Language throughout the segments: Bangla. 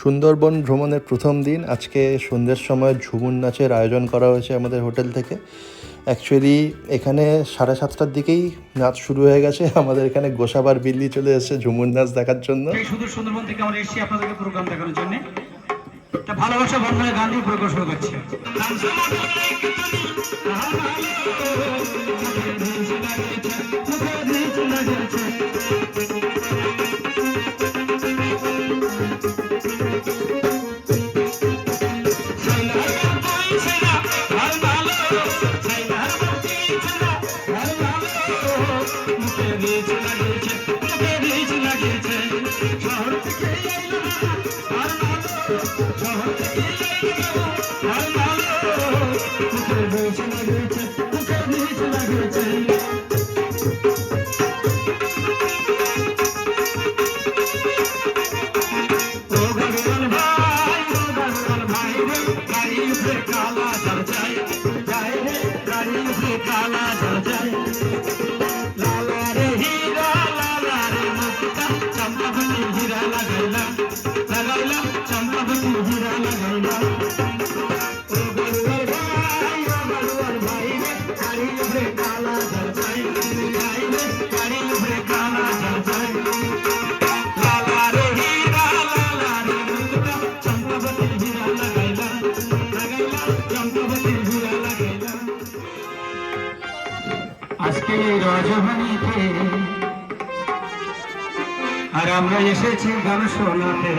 সুন্দরবন ভ্রমণের প্রথম দিন। আজকে সন্ধ্যের সময় ঝুমুর নাচের আয়োজন করা হয়েছে আমাদের হোটেল থেকে। অ্যাকচুয়ালি এখানে সাড়ে সাতটার দিকেই নাচ শুরু হয়ে গেছে। আমাদের এখানে গোসাবার বিল্লি চলে এসেছে ঝুমুর নাচ দেখার জন্য। এই সুন্দরবন থেকে আমরা এসেছি আপনাদেরকে প্রোগ্রাম দেখানোর জন্য। ভালোবাসা বন্ধনে গান দিয়ে প্রোগ্রাম শুরু করছি কালা যায় লালা আজকে রজভানিতে আর আমরা এসেছি গান শোনাতে।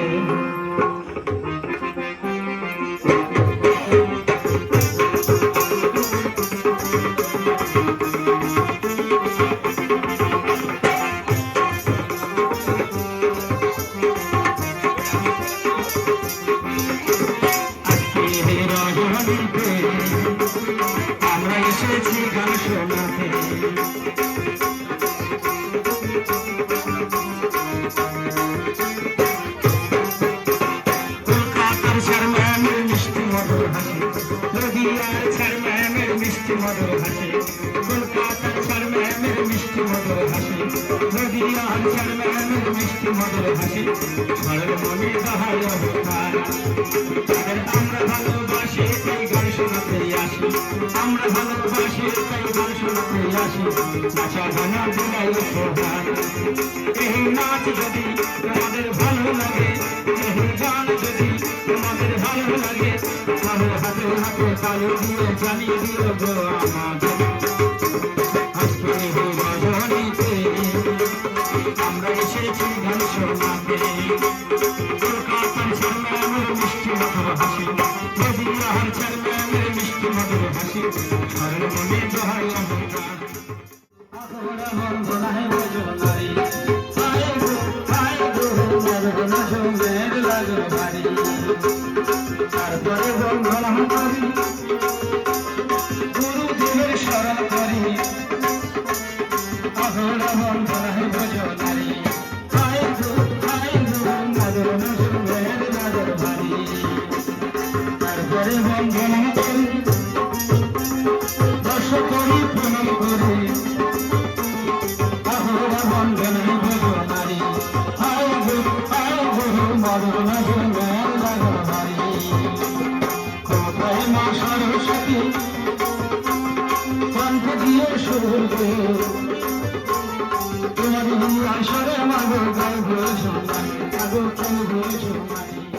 মধুর হাসি ঘরের মনে দাহায় অহংকার তাদের আমরা ভালোবাসি আসি। আমরা ভালোবাসি আসি নাচা গানা দিলাই উপহার এই নাচ যদি তোমাদের ভালো লাগে এই গান যদি তোমাদের ভালো লাগে তাহলে হাতে হাতে তালু দিয়ে জানিয়ে দিও গো আমাদের আমরা এসেছি গান শোনাতে কলকাতার চেয়ারম্যানের মিষ্টি মধুর হাসি নদীয়ার চেয়ারম্যানের মিষ্টি মধুর হাসি ঘরের মনে তারপরে বন্ধন করি কণ্ঠ দিয়ে গো তোমার আসরে মাগো গাইব সোনারি গাগো গাইব সোনারি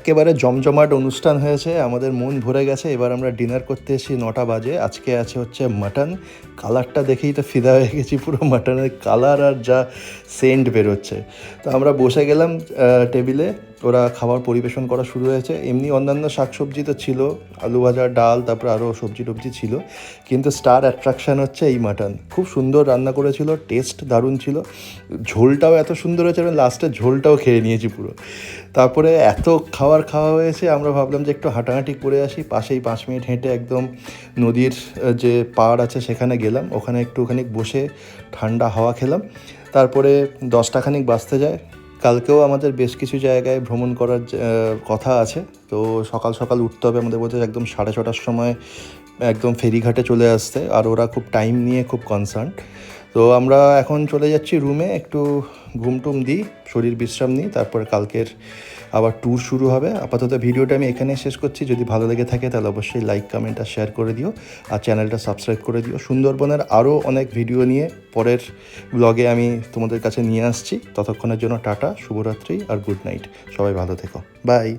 একেবারে জমজমাট অনুষ্ঠান হয়েছে, আমাদের মন ভরে গেছে। এবার আমরা ডিনার করতে এসেছি নটা বাজে। আজকে আছে হচ্ছে মাটন কালারটা দেখেই তো ফিদা হয়ে গেছি, পুরো মাটনের কালার আর যা সেন্ট বেরোচ্ছে। তো আমরা বসে গেলাম টেবিলে ওরা খাবার পরিবেশন করা শুরু হয়েছে। এমনি অন্যান্য শাকসবজি তো ছিল, আলু ভাজা, ডাল, তারপর আরও সবজি টবজি ছিল। কিন্তু স্টার অ্যাট্রাকশান হচ্ছে এই মাটন। খুব সুন্দর রান্না করেছিল, টেস্ট দারুণ ছিল। ঝোলটাও এত সুন্দর হয়েছে, আমি লাস্টে ঝোলটাও খেয়ে নিয়েছি পুরো। তারপরে এত খাবার খাওয়া হয়েছে, আমরা ভাবলাম যে একটু হাঁটাহাঁটি করে আসি। পাশেই পাঁচ মিনিট হেঁটে একদম নদীর যে পাড় আছে সেখানে গেলাম। ওখানে একটুখানি বসে ঠান্ডা হাওয়া খেলাম। তারপরে দশটা খানিক বাজতে যায়। কালকেও আমাদের বেশ কিছু জায়গায় ভ্রমণ করার কথা আছে। তো সকাল সকাল উঠতে হবে আমাদের বলতে একদম সাড়ে ছটার সময় একদম ফেরিঘাটে চলে আসতে। আর ওরা খুব টাইম নিয়ে খুব কনসার্ন তো আমরা এখন চলে যাচ্ছি রুমে একটু ঘুম টুম দিই, শরীর বিশ্রাম নিই, তারপর কালকের আবার ট্যুর শুরু হবে। আপাতত ভিডিওটা আমি এখানে শেষ করছি। যদি ভালো লেগে থাকে, তাহলে অবশ্যই লাইক কমেন্ট আর শেয়ার করে দিও। আর চ্যানেলটা সাবস্ক্রাইব করে দিও। সুন্দরবনের আরও অনেক ভিডিও নিয়ে পরের ব্লগে আমি তোমাদের কাছে নিয়ে আসছি। ততক্ষণের জন্য টাটা, শুভরাত্রি আর গুড নাইট সবাই ভালো থেকো। বাই